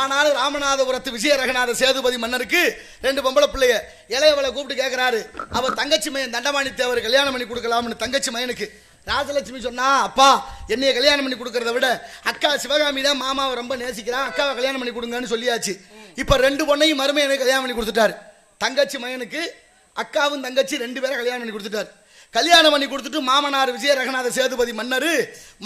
ஆனாலும் ராமநாதபுரத்து விஜய ரகநாத சேதுபதி மன்னருக்கு ரெண்டு பொம்பளை பிள்ளைய இளையவளை கூப்பிட்டு கேட்கிறாரு அவ தங்கச்சி மையன் தண்டமாணி தேவர் கல்யாணம் பண்ணி கொடுக்கலாம்னு தங்கச்சி மையனுக்கு ராஜலட்சுமி சொன்னா அப்பா என்னைய கல்யாணம் பண்ணி கொடுக்கறத விட அக்கா சிவகாமி தான் மாமாவை ரொம்ப நேசிக்கிறான். அக்காவை கல்யாணம் பண்ணி கொடுங்கன்னு சொல்லியாச்சு. இப்போ ரெண்டு பொண்ணையும் மருமையனுக்கு கல்யாணம் பண்ணி கொடுத்துட்டாரு. தங்கச்சி மையனுக்கு அக்காவும் தங்கச்சி ரெண்டு பேரும் கல்யாணம் பண்ணி கொடுத்துட்டாரு. கல்யாணம் பண்ணி கொடுத்துட்டு மாமனார் விஜய ரகநாத சேதுபதி மன்னர்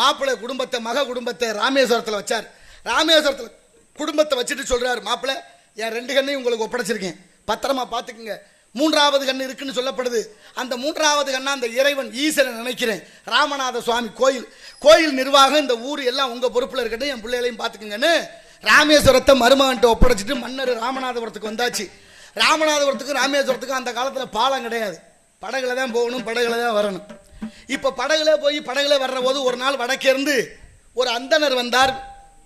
மாப்பிள்ளை குடும்பத்தை மக குடும்பத்தை ராமேஸ்வரத்தில் வச்சார். ராமேஸ்வரத்தில் குடும்பத்தை வச்சுட்டு சொல்கிறார் மாப்பிள்ளை என் ரெண்டு கண்ணையும் உங்களுக்கு ஒப்படைச்சிருக்கேன். பத்திரமா பார்த்துக்குங்க மூன்றாவது கண் இருக்குன்னு சொல்லப்படுது. அந்த மூன்றாவது கண்ணா அந்த இறைவன் ஈஸ்வரன் நினைக்கிறேன். ராமநாத சுவாமி கோயில். கோயில் நிர்வாகம் இந்த ஊர் எல்லாம் உங்கள் பொறுப்பில் இருக்கட்டும் என் பிள்ளைகளையும் பார்த்துக்குங்கன்னு ராமேஸ்வரத்தை மருமகன்ட்ட ஒப்படைச்சிட்டு மன்னர் ராமநாதபுரத்துக்கு வந்தாச்சு. ராமநாதபுரத்துக்கும் ராமேஸ்வரத்துக்கும் அந்த காலத்தில் பாலம் கிடையாது. படகுல தான் போகணும் படகுல தான் வரணும். இப்போ படகுல போய் படகுல வர்ற போது ஒரு நாள் வடக்கே இருந்து ஒரு அந்தனர் வந்தார்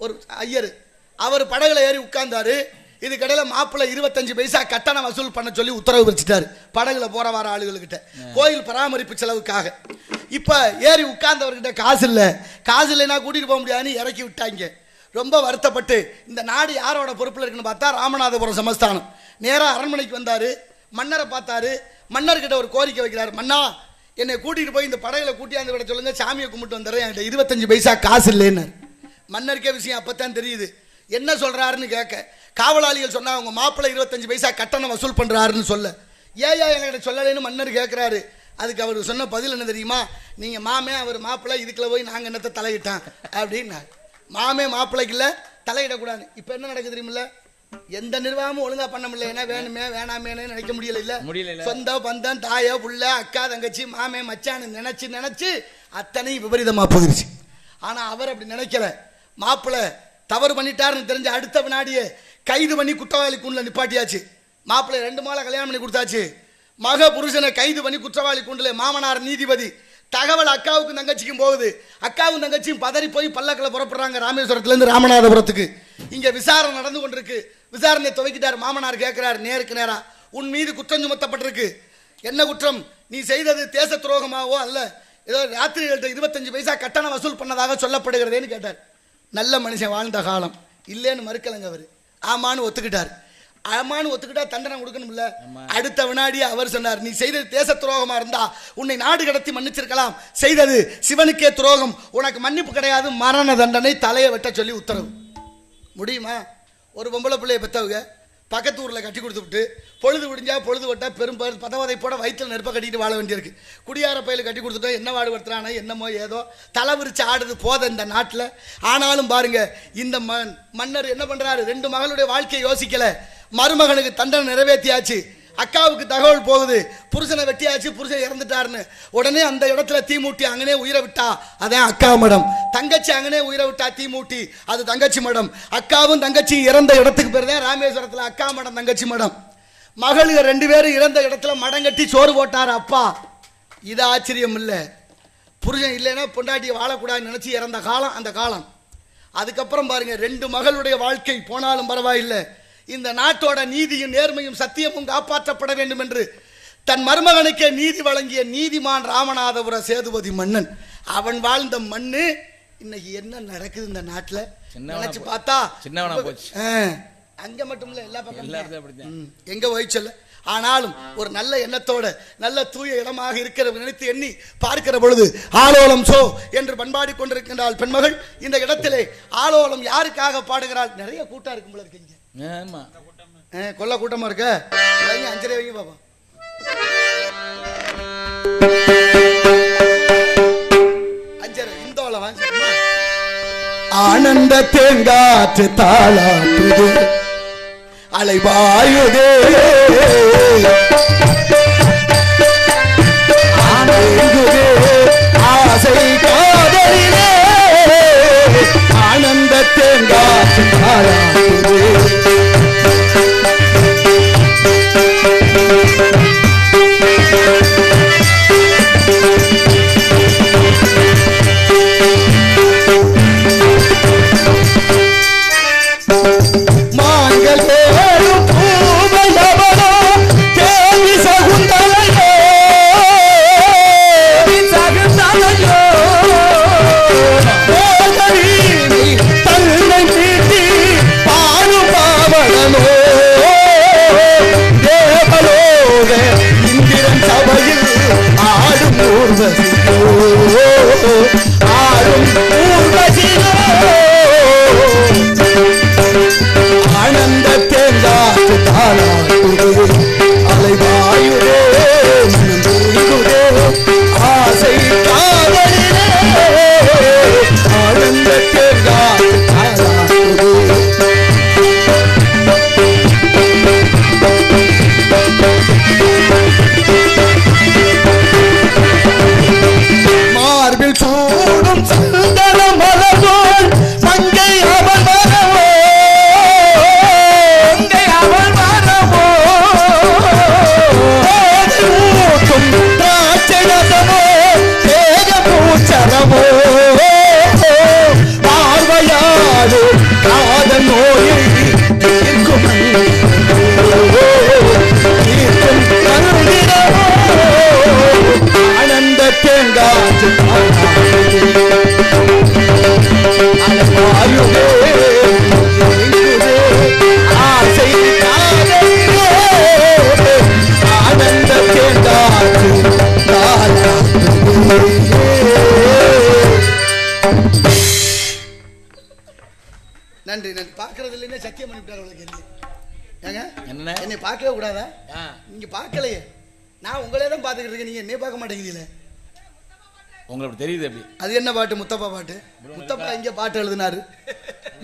ஒரு ஐயர். அவர் படகுல ஏறி உட்கார்ந்தாரு. இதுக்கடையில் மாப்பிள்ளை இருபத்தஞ்சு பைசா கட்டணம் வசூல் பண்ண சொல்லி உத்தரவு வச்சுட்டாரு. படகுல போற வர ஆளுகளுக்கிட்ட கோயில் பராமரிப்பு செலவுக்காக. இப்போ ஏறி உட்கார்ந்தவர்கிட்ட காசு இல்லை. காசு இல்லைன்னா கூட்டிட்டு போக முடியாதுன்னு இறக்கி விட்டாங்க. ரொம்ப வருத்தப்பட்டு இந்த நாடு யாரோட பொறுப்பில் இருக்குன்னு பார்த்தா ராமநாதபுரம் சமஸ்தானம். நேராக அரண்மனைக்கு வந்தார். மன்னரை பார்த்தாரு. மன்னர்கிட்ட ஒரு கோரிக்கை வைக்கிறாரு. மன்னா என்னை கூட்டிட்டு போய் இந்த படகுல கூட்டியாந்து விட சொல்லுங்க. சாமியை கும்பிட்டு வந்துடுறேன். என்கிட்ட இருபத்தஞ்சு பைசா காசு இல்லைன்னு மன்னருக்கே விஷயம் அப்போ தான் தெரியுது. என்ன சொல்றாருன்னு கேட்க காவலாளிகள் சொன்னா அவங்க மாப்பிள்ளை இருபத்தஞ்சு பைசா கட்டணம் வசூல் பண்றாருன்னு சொல்ல. ஏயா என்கிட்ட சொல்லலைன்னு மன்னர் கேட்கிறாரு அதுக்கு அவர் சொன்ன பதில் என்ன தெரியுமா? நீங்க மாமே அவர் மாப்பிள்ளை இதுக்குள்ள போய் நாங்க என்னத்தை தலையிட்டான் அப்படின்னாரு மாமே மாப்பிள்ளைக்கு இல்ல தலையிடக்கூடாது. இப்போ என்ன நடக்குது தெரியுமில்ல? எந்த நிர்வாகமும் ஒழுங்கா பண்ண முடியல. வேணுமே வேணாமேன்னு நினைக்க முடியல இல்ல. முடியல. சொந்த பந்தம் தாயோ புள்ள அக்கா தங்கச்சி மாமே மச்சான்னு நினைச்சு நினைச்சு அத்தனை விபரீதமா போயிருச்சு. ஆனா அவர் அப்படி நினைக்கல. மாப்பிள்ளை தவறு பண்ணிட்டாருன்னு தெரிஞ்ச அடுத்த வினாடியே கைது பண்ணி குற்றவாளி கூண்டில் நிப்பாட்டியாச்சு. மாப்பிள்ளை ரெண்டு மாலை கல்யாணம் பண்ணி கொடுத்தாச்சு. மக புருஷனை கைது பண்ணி குற்றவாளி கூண்டில் மாமனார் நீதிபதி. தகவல் அக்காவுக்கும் தங்கச்சிக்கும் போகுது. அக்காவும் தங்கச்சியும் பதறி போய் பல்லக்கில் புறப்படுறாங்க ராமேஸ்வரத்துலேருந்து ராமநாதபுரத்துக்கு. இங்கே விசாரணை நடந்து கொண்டிருக்கு. விசாரணையை துவக்கிட்டார் மாமனார் கேட்குறார் நேருக்கு நேராக உன் மீது குற்றம் சுமத்தப்பட்டிருக்கு. என்ன குற்றம்? நீ செய்தது தேச துரோகமாவோ அல்ல? ஏதோ ராத்திரிகள்கிட்ட இருபத்தஞ்சு பைசா கட்டணம் வசூல் பண்ணதாக சொல்லப்படுகிறதேன்னு கேட்டார். நல்ல மனுஷன் வாழ்ந்த காலம். இல்லைன்னு மறுக்கலைங்க அவர். ஆமான்னு ஒத்துக்கிட்டார். ஆமான்னு ஒத்துக்கிட்டா தண்டனை கொடுக்கணும்ல. அடுத்த வினாடி அவர் சொன்னார் நீ செய்தது தேச துரோகமா இருந்தா உன்னை நாடு கடத்தி மன்னிச்சிருக்கலாம். செய்தது சிவனுக்கே துரோகம். உனக்கு மன்னிப்பு கிடையாது. மரண தண்டனை தலையை வெட்ட சொல்லி உத்தரவு. முடியுமா? ஒரு பொம்பளை பிள்ளைய பெற்றவங்க பக்கத்து ஊரில் கட்டி கொடுத்து விட்டு பொழுது விடிஞ்சா பொழுது விட்டா பெரும் ப- பதவதை போட வயிற்றில் நெருப்பை கட்டிட்டு வாழ வேண்டியிருக்கு. குடியார பையில கட்டி கொடுத்துட்டோம் என்ன வாடு என்னமோ ஏதோ தலை விரிச்சு ஆடுது போத இந்த நாட்டில். ஆனாலும் பாருங்க இந்த மன் மன்னர் என்ன பண்ணுறாரு ரெண்டு மகளுடைய வாழ்க்கையை யோசிக்கலை. மருமகனுக்கு தண்டனை நிறைவேற்றியாச்சு அக்காவுக்கு தகவல் போகுது. புருஷனை வெட்டியாச்சு புருஷன் இறந்துட்டாருன்னு. உடனே அந்த இடத்துல தீ மூட்டி அங்கனே உயிரை விட்டா அதான் அக்கா மடம். தங்கச்சி அங்கனே உயிரை விட்டா தீ மூட்டி அது தங்கச்சி மடம். அக்காவும் தங்கச்சி இறந்த இடத்துக்கு பேர் தான் ராமேஸ்வரத்தில் அக்கா மடம் தங்கச்சி மடம். மகளுக ரெண்டு பேரும் இறந்த இடத்துல மடம் கட்டி சோறு போட்டார் அப்பா. இது ஆச்சரியம் இல்லை. புருஷன் இல்லைன்னா பொண்டாட்டியை வாழக்கூடாதுன்னு நினச்சி இறந்த காலம் அந்த காலம். அதுக்கப்புறம் பாருங்க ரெண்டு மகளுடைய வாழ்க்கை போனாலும் பரவாயில்லை. இந்த நாட்டோட நீதியும் நேர்மையும் சத்தியமும் காப்பாற்றப்பட வேண்டும் என்று தன் மருமகனுக்கே நீதி வழங்கிய நீதிமான் ராமநாதபுர சேதுபதி மன்னன். அவன் வாழ்ந்த மண்ணு இன்னைக்கு என்ன நடக்குது இந்த நாட்டுல? நினைச்சு பார்த்தா சின்னவனா போச்சு. அங்க மட்டும் இல்ல எல்லா பக்கம் எங்க போய் சொல்ல ஆனாலும் ஒரு நல்ல எண்ணத்தோட நல்ல தூய இடமாக இருக்கிற நினைத்து எண்ணி பார்க்கிற பொழுது ஆலோலம் சோ என்று பண்பாடி கொண்டிருக்கின்றாள் பெண்மகள். இந்த இடத்திலே ஆலோலம் யாருக்காக பாடுகிறாள்? நிறைய கூட்டம் இருக்கும் இருக்கீங்க ஆமா. கொல்ல கூட்டமா இருக்க? அஞ்சரை வைங்க பாப்பா. அஞ்சரை வாங்க ஆனந்த தேங்காற்று தாளாட்டுது அலைவாயுதே. ஆனங்குதே என்ன பார்க்கவே கூடாதா? ஆ, நீங்க பார்க்கலையே. நான் உங்களே தான் பார்த்துக்கிட்டு இருக்கேன். நீங்க என்னைய பார்க்க மாட்டேங்கிறீங்களே. உங்களுக்கு தெரியுது அப்படி அது என்ன பாட்டு? முத்தப்பா பாட்டு. முத்தப்பா எங்க பாட்டு எழுதினாரு.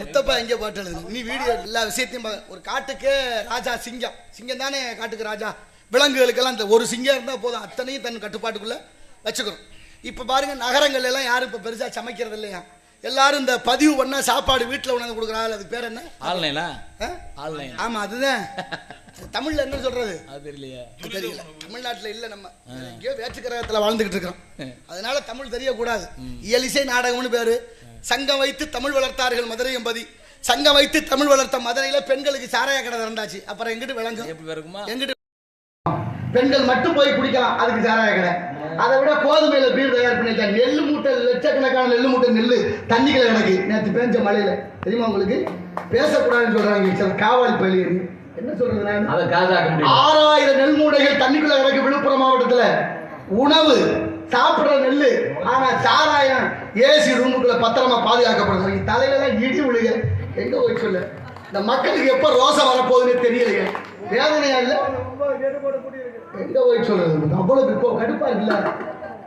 முத்தப்பா எங்க பாட்டு எழுதினாரு. நீ வீடியோ எல்லா விஷயத்தையும் ஒரு காட்டுக்கு ராஜா சிங்கம். சிங்கம் தானே காட்டுக்கு ராஜா. விலங்குகளுக்கெல்லாம் இந்த ஒரு சிங்கம் இருந்தால் போதும். அத்தனையும் தன் கட்டுப்பாட்டுக்குள்ள வச்சுக்கிறோம் இப்போ பாருங்க நகரங்கள்ல எல்லாம் யாரும் இப்போ பெருசா சமைக்கிறது இல்லையா? எல்லாரும் இந்த பதிவு பண்ணா சாப்பாடு வீட்டில் உணர்ந்து கொடுக்குறாங்க அதுக்கு பேர் என்ன? ஆன்லைனா? ஆன்லைன் ஆமா அதுதான். தமிழ்ல என்ன சொல்றது? அது தெரியலையே. தெரியல. தமிழ்நாட்டுல இல்ல நம்ம. எங்கேயோ வேற்று கிரகத்துல வாழ்ந்துகிட்டு இருக்கிறோம். அதனால தமிழ் தெரியக்கூடாது. இயலிசை நாடகம்னு பேரு. சங்கம் வைத்து தமிழ் வளர்த்தார்கள் மதுரை எம்பதி சங்கம் வைத்து தமிழ் வளர்த்த மதுரையில பெண்களுக்கு சாராய கடை திறந்தாச்சு. அப்புறம் எங்கிட்டு விளங்கும்? எப்படி இருக்குமா எங்கிட்டு பெண்கள் மட்டும் போய் குடிக்கலாம். அதுக்கு சாராய கடை. அதை விட கோதுமையில பீர் தயார் பண்ணிருக்காங்க நெல்லு மூட்டை லட்சக்கணக்கான நெல்லு மூட்டை நெல்லு தண்ணிக்குள்ள கிடக்கு. நேற்று பேஞ்ச மழையில. தெரியுமா உங்களுக்கு? பேசக்கூடாதுன்னு சொல்றாங்க. சில காவல் பள்ளி என்ன சொல்றது நான் அதை காசாக்க முடியும் ஆறாயிரம் நெல் மூடைகள் தண்ணிக்குள்ள கிடக்கு விழுப்புரம் மாவட்டத்துல. உணவு சாப்பிடுற நெல்லு ஆனா சாராயம் ஏசி ரூமுக்குள்ள பத்திரமா பாதுகாக்கப்படுது தலையில எல்லாம் இடி விழுக. எங்க போய் சொல்ல? இந்த மக்களுக்கு எப்ப ரோசம் வரப்போகுதுன்னு தெரியலையே. வேதனையா இல்ல? எங்க போய் சொல்றது அவ்வளவு இப்போ கடுப்பா இருக்குல்ல?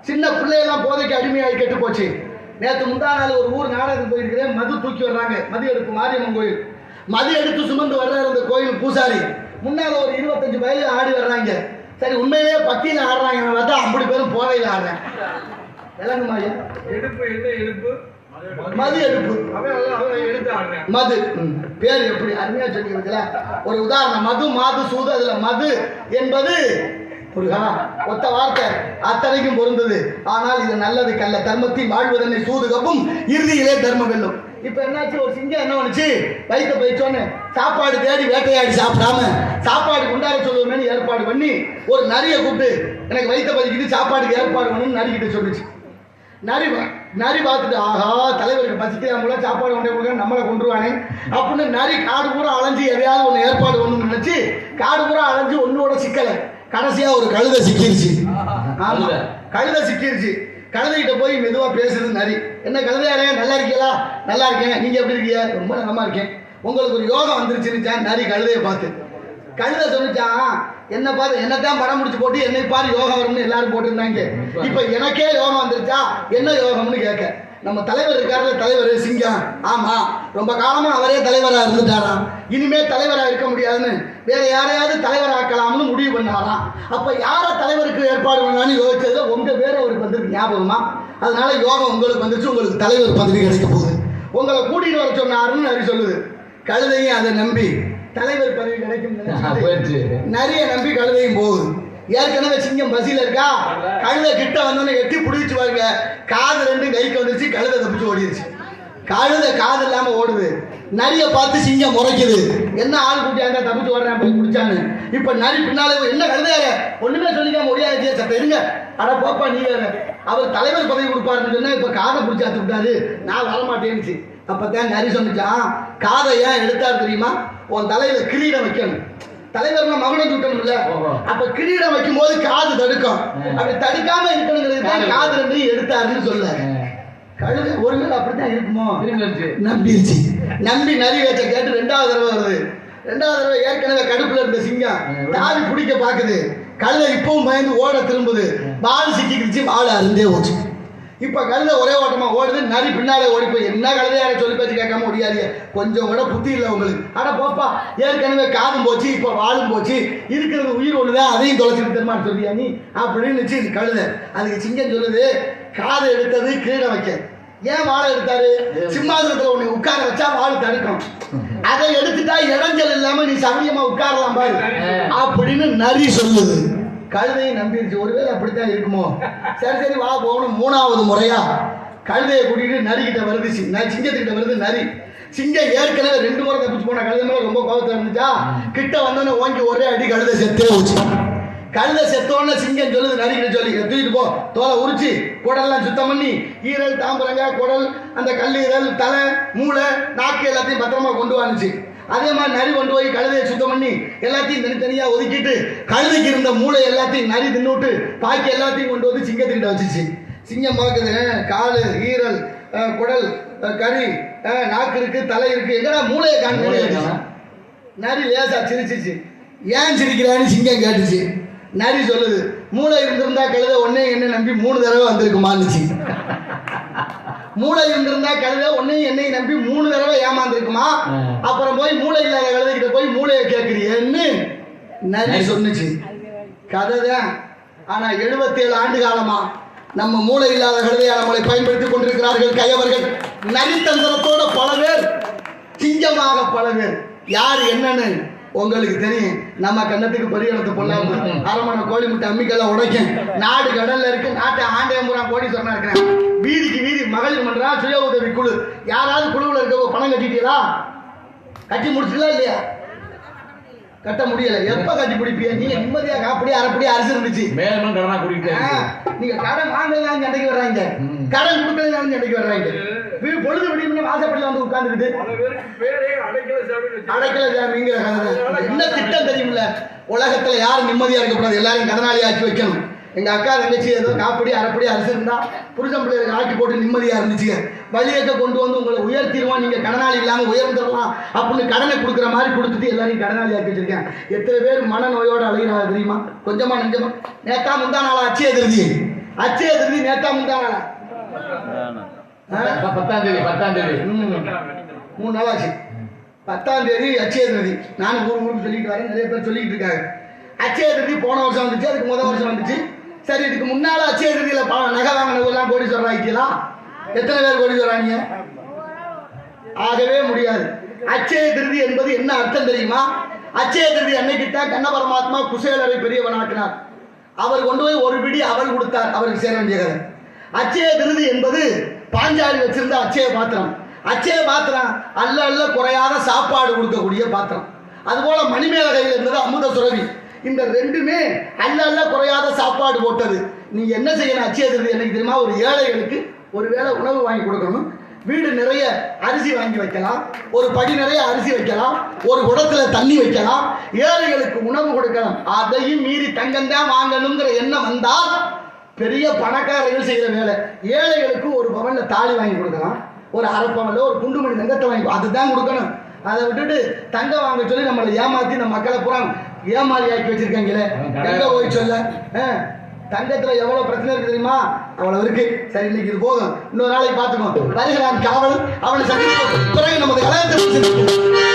சின்ன பிள்ளையெல்லாம் போதைக்கு அடிமையாகி கெட்டு போச்சு. நேத்து முந்தா நாள் ஒரு ஊர் நாடகம் போயிருக்கிறேன். மது தூக்கி வர்றாங்க. மது எடுப்பு மாரியம்மன் கோயில். மது எடுத்து சுமந்து வர்றாரு அந்த கோயில் பூசாரி. முன்னால ஒரு இருபத்தஞ்சு வயது ஆடி வர்றாங்க. சரி உண்மையிலேயே பக்கியில் ஆடுறாங்க. பார்த்தா ஐம்பது பேரும் போதையில் ஆடுறேன். விளங்குமா? எடுப்பு என்ன எடுப்பு? மது எடுப்பு. மது. பேர் எப்படி? அருமையா சொல்லியிருக்கல ஒரு உதாரணம். மது மாது சூது அதுல மது என்பது முருகா ஒத்த வார்த்தை. அத்தனைக்கும் பொருந்தது. ஆனால் இது நல்லது கல்ல. தர்மத்தில் வாழ்வதனை சூது கப்பும் இறுதியிலே தர்மம் வெல்லும். இப்ப என்னாச்சு? ஒரு சிங்கம் என்ன பண்ணுச்சு? வயிற்ற போயிச்சோன்னு சாப்பாடு தேடி வேட்டையாடி சாப்பிடாம சாப்பாடு கொண்டாட சொல்லுவோமேனு ஏற்பாடு பண்ணி ஒரு நரிய கூப்பிட்டு எனக்கு வயிற்ற பதிக்கிட்டு சாப்பாடுக்கு ஏற்பாடு பண்ணணும்னு நரிக்கிட்ட சொல்லுச்சு. நரி நரி பார்த்துட்டு ஆஹா தலைவருக்கு பசிக்கிறாங்களா சாப்பாடு கொண்டே கொடுக்க நம்மளை கொண்டுருவானே அப்படின்னு நரி காடு பூரா அலைஞ்சு எதையாவது ஒன்று ஏற்பாடு பண்ணணும்னு நினைச்சு காடு பூரா அலைஞ்சு ஒன்னோட சிக்கலை கடைசியா ஒரு கழுதை சிக்கிருச்சு. ஆமா. கழுதை. கழுதை சிக்கிருச்சு. கழுதைகிட்ட போய் மெதுவாக பேசுறது நரி. என்ன கழுதையாரே நல்லா இருக்கீங்களா? நல்லா இருக்கேன். நீங்கள் எப்படி இருக்கீங்க? ரொம்ப நலமா இருக்கேன். உங்களுக்கு ஒரு யோகம் வந்துருச்சுன்னு நரி கழுதையை பார்த்து. கழுதை சொல்லிச்சான் என்ன பார்த்து என்னத்தான் படம் முடிச்சு போட்டு என்னை பாரு யோகம் வரும்னு எல்லாரும் போட்டிருந்தாங்க. இப்போ எனக்கே யோகம் வந்துருச்சா? என்ன யோகம்னு கேட்க. நம்ம தலைவர் இருக்காருல தலைவர் சிங்கம். ஆமா. ரொம்ப காலமா அவரே தலைவரா இருந்துட்டாராம். இனிமே தலைவரா இருக்க முடியாதுன்னு வேற யாரையாவது தலைவராக்கலாம்னு முடிவு பண்ணாராம் அப்ப யார தலைவருக்கு ஏற்பாடு பண்ணலாம்னு யோசிச்சதுல உங்க பேர் அவருக்கு வந்திருக்கு ஞாபகமா? அதனால யோகம் உங்களுக்கு வந்துருச்சு உங்களுக்கு தலைவர் பதவி கிடைக்க போகுது. உங்களை கூட்டிட்டு வர சொன்னாருன்னு நரி சொல்லுது. கழுதையும் அதை நம்பி தலைவர் பதவி கிடைக்கும். நிறைய நம்பி கழுதையும் போகுது. ஏற்கனவே சிங்கம் பசியில இருக்கா? கழுதை கிட்ட வந்தோன்னு எட்டி பிடிச்சு பாருங்க காது ரெண்டும் கைக்கு வந்துருச்சு கழுதை தப்பிச்சு ஓடிடுச்சு கழுதை காது இல்லாம ஓடுது. நரிய பார்த்து சிங்கம் முறைக்குது. என்ன ஆள் கூட்டியாங்க தப்பிச்சு ஓடுறேன் போய் குடிச்சான்னு. இப்ப நரி பின்னாலே என்ன கழுதையார ஒண்ணுமே சொல்லிக்காம முடியாது சத்த இருங்க. அட போப்பா நீ வேற. அவர் தலைவர் பதவி கொடுப்பாருன்னு சொன்னா இப்ப காதை பிடிச்சி அத்து விட்டாரு. நான் வரமாட்டேன்னுச்சு. அப்பதான் நரி சொன்னிச்சான் காதை ஏன் எடுத்தாரு தெரியுமா? உன் தலையில கிரீடம் வைக்கணும். தலைவர்னா மகனை சுட்டணும்ல ஓஹோ. அப்ப கிரீடம் வைக்கும் போது காது தடுக்கும். அப்படி தடுக்காம இருக்கணுங்கிறது தான் காது ரெண்டையும் எடுத்தாருன்னு சொல்ல. கழுதை ஒருவேளை அப்படித்தான் இருக்குமோ? நம்பிருச்சு. நம்பி நரி வேச்ச கேட்டு ரெண்டாவது தடவை வருது. ரெண்டாவது தடவை ஏற்கனவே கடுப்புல இருந்த சிங்கம் தாவி பிடிக்க பாக்குது கழுதை இப்பவும் பயந்து ஓட திரும்புது. வால் சிக்கிக்கிடுச்சு வாழை அருந்தே போச்சு. இப்ப கழுதை ஒரே ஓட்டமா ஓடுது நரி பின்னாலே ஓடி போய் என்ன கழுதையார சொல்லி பேச்சு கேட்காம முடியாது கொஞ்சம் கூட புத்தி இல்லை உங்களுக்கு. அட போப்பா ஏற்கனவே காதும் போச்சு இப்ப வாழும் போச்சு. இருக்கிறது உயிர் ஒண்ணுதான் அதையும் தொலைச்சிட்டு தருமான்னு சொல்லியா நீ? அப்படின்னு வச்சு இது கழுதை அதுக்கு சிங்கம் சொல்லுது காதை எடுத்தது கீழே வைக்க. ஏன் வாழை எடுத்தாரு? சிம்மாசனத்துல உன்னை உட்கார வச்சா வாள் தடுக்கும். அதை எடுத்துட்டா இடைஞ்சல் இல்லாம நீ சமயமா உட்காரலாம் பாரு. அப்படின்னு நரி சொல்லுது. கழுதையை நம்பிடுச்சு ஒருவேளை அப்படித்தான் இருக்குமோ? சரி சரி வா போகணும். மூணாவது முறையா. கழுதையை கூட்டிட்டு நரிக்கிட்ட வருது. நான் ந- சிங்கத்துக்கிட்ட வருது நரி. சிங்கம் ஏற்கனவே ரெண்டு முறை தப்பிச்சு போன கழுதை மேல ரொம்ப கோபத்தில் இருந்துச்சா? கிட்ட வந்தோடனே ஓங்கி ஒரே அடி கழுதை செத்தே போச்சு. கழுதை செத்தோன்னு சிங்கம் சொல்லுது நரிக்கிட்ட சொல்லி தூக்கிட்டு போ. தோலை உரிச்சு குடல்லாம் சுத்தம் பண்ணி ஈரல் தாம்பரங்க குடல் அந்த கல்லீரல் தலை மூளை நாக்கு எல்லாத்தையும் பத்திரமா கொண்டு வந்துச்சு அதே மாதிரி நரி கொண்டு போய் கழுதையை சுத்தம் பண்ணி எல்லாத்தையும் தனித்தனியா ஒதுக்கிட்டு கழுதைக்கு இருந்த மூளை எல்லாத்தையும் நரி தின்னுட்டு பாக்கி எல்லாத்தையும் கொண்டு வந்து சிங்கத்துக்கிட்ட வச்சுச்சு. சிங்கம் பார்க்குது "அஹ், காலு ஈரல் குடல் கறி நாக்கு இருக்கு தலை இருக்கு. எங்கடா மூளையை மூளையை காண காணோம். நரி லேசா சிரிச்சிச்சு. ஏன் சிரிக்கிறான்னு சிங்கம் கேட்டுச்சு. நரி சொல்லுது மூளை இருந்திருந்தா கழுத ஒன்னே என்ன நம்பி மூணு தடவை வந்திருக்குமான்னுச்சு மூளை இருந்திருந்தா கழுத ஒன்னே என்னை நம்பி மூணு தடவை ஏமாந்துருக்குமா. அப்புறம் போய் மூளை இல்லாத கழுதைகிட்ட போய் மூளையை கேட்குறியேன்னு நரி சொன்னுச்சு. கதை தான். ஆனா 77 ஆண்டு காலமா நம்ம மூளை இல்லாத கழுதையா நம்மளை பயன்படுத்திக் கொண்டிருக்கிறார்கள் கயவர்கள். நரித்தந்திரத்தோட பல பேர். சிங்கமாக பல பேர். யார் என்னன்னு உங்களுக்கு தெரியும். நம்ம கண்ணத்துக்கு பரிகாரத்தை பொல்லாம அரமனை கோழி முட்டை அம்மிக்கெல்லாம் உடைக்கும். நாடு கடல்ல இருக்கு. நாட்டை ஆண்டயம்புரா கோடி சொன்னா இருக்கிறேன். வீதிக்கு வீதி மகளிர் மன்றம் சுய உதவி குழு. யாராவது குழுவில் இருக்க பணம் கட்டிட்டீங்களா? கட்டி முடிச்சுலாம் இல்லையா? கட்ட முடியல. எப்ப கட்டி பிடிப்பிய நீங்க நிம்மதியா காப்படி அரைப்படி அரிசி இருந்துச்சு. மேலும் கடனா கூட்டிட்டு நீங்க கடன் வாங்கலாம் சண்டைக்கு வர்றாங்க. கடன் கொடுக்கலாம் சண்டைக்கு வர்றாங்க. வீ- பொழுது விடியும் வாசப்படியில் வந்து உட்கார்ந்துக்கிட்டு. அடைக்கல ஜாமிங்கிற கதை. என்ன திட்டம் தெரியுமில்ல உலகத்துல யாரும் நிம்மதியா இருக்கக்கூடாது எல்லாரையும் கடனாளி ஆக்கி வைக்கணும். எங்க அக்கா தங்கச்சி ஏதோ காப்படி அரைப்படி அரிசி இருந்தா புருஷன் பிள்ளைகளுக்கு ஆக்கி போட்டு நிம்மதியா இருந்துச்சுங்க. வழியக்க கொண்டு வந்து உங்களை உயர்த்திடுவோம் நீங்க கடனாளி இல்லாம உயர்ந்துடலாம் அப்படின்னு கடனை கொடுக்குற மாதிரி கொடுத்துட்டு எல்லாரையும் கடனாளி ஆக்கி வச்சிருக்கேன். எத்தனை பேர் மனநோயோட அழுகிறாங்க தெரியுமா? கொஞ்சமா நெஞ்சமா. நேத்தா முந்தா நாளா அச்சய திருதி அச்சய திருதி நேத்தா முந்தா நாளா? பத்தாம் தேதி பத்தாம் தேதி. மூணு நாள் ஆச்சு. பத்தாம் தேதி அச்சய திருதி நானும் ஊர் ஊருக்கு சொல்லிட்டு வரேன். நிறைய பேர் சொல்லிட்டு இருக்காங்க. அச்சய திருதி போன வருஷம் வந்துச்சு அதுக்கு முதல் வருஷம் வந்துச்சு. சரி இதுக்கு முன்னால அச்சய திருதியில நகை வாங்கினவங்கலாம் கோடி சொல்றாங்களா எத்தனை பேர் கோடி சொல்றாங்க ஆகவே முடியாது. அச்சய திருதி என்பது என்ன அர்த்தம் தெரியுமா? அச்சய திருதி அன்னைக்கு தான் கண்ண பரமாத்மா குசேலரை பெரியவனாக்கினார் அவர் கொண்டு போய் ஒரு பிடி அவள் கொடுத்தார். அவருக்கு சேர வேண்டிய கதை. அச்சய திருதி என்பது பாஞ்சாலி வச்சிருந்த அச்சய பாத்திரம். அச்சய பாத்திரம் அல்ல அல்ல குறையாத சாப்பாடு கொடுக்கக்கூடிய பாத்திரம். அதுபோல மணிமேல கையில் இருந்தது அமுத சுரவி இந்த ரெண்டுமே அல்ல அல்ல குறையாத சாப்பாடு போட்டது. நீ என்ன செய்யணும்? அச்சய எனக்கு தெரியுமா? ஒரு ஏழைகளுக்கு ஒரு வேளை உணவு வாங்கி கொடுக்கணும். வீடு நிறைய அரிசி வாங்கி வைக்கலாம். ஒரு படி நிறைய அரிசி வைக்கலாம். ஒரு குடத்துல தண்ணி வைக்கலாம். ஏழைகளுக்கு உணவு கொடுக்கலாம். அதையும் மீறி தங்கம் தான் வாங்கணுங்கிற எண்ணம் வந்தால் பெரிய பணக்காரர்கள் செய்கிற வேலை. ஏழைகளுக்கு ஒரு பவன்ல தாலி வாங்கி கொடுக்கலாம். ஒரு அரை ஒரு ஒரு குண்டுமணி தங்கத்தை வாங்கி அதுதான் கொடுக்கணும். அதை விட்டுட்டு தங்கம் வாங்க சொல்லி நம்மளை ஏமாத்தி நம்ம மக்களை பூரா ஏமாறி ஆக்கி வச்சிருக்காங்களே எங்க போய் சொல்ல? தங்கத்துல எவ்வளவு பிரச்சனை இருக்கு தெரியுமா? அவ்வளவு இருக்கு. சரி இன்னைக்கு இது போதும். இன்னொரு நாளைக்கு பார்த்துக்கோ வருகிறான் காவலன். அவனை சந்திப்போம். பிறகு நமது கலையத்தை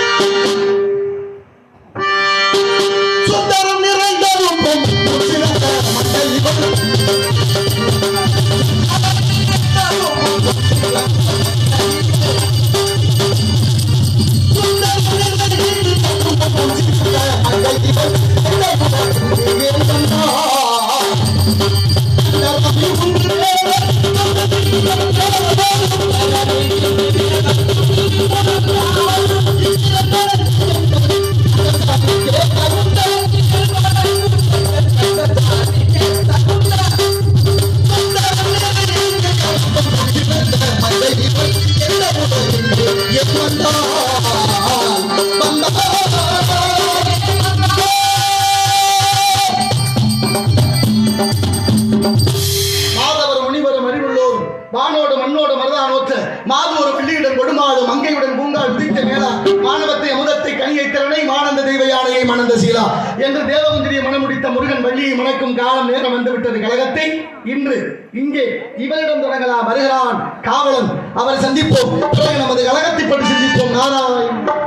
என்று தேவகுந்திரியை மனமுடித்த முருகன் வள்ளியை மணக்கும் காலம் நேரம் வந்துவிட்டது. கழகத்தை இன்று இங்கே இவரிடம் தொடங்கலாம். வருகிறான் காவலன். அவரை சந்திப்போம். நமது கழகத்தை பற்றி சிந்திப்போம். நாராயண்.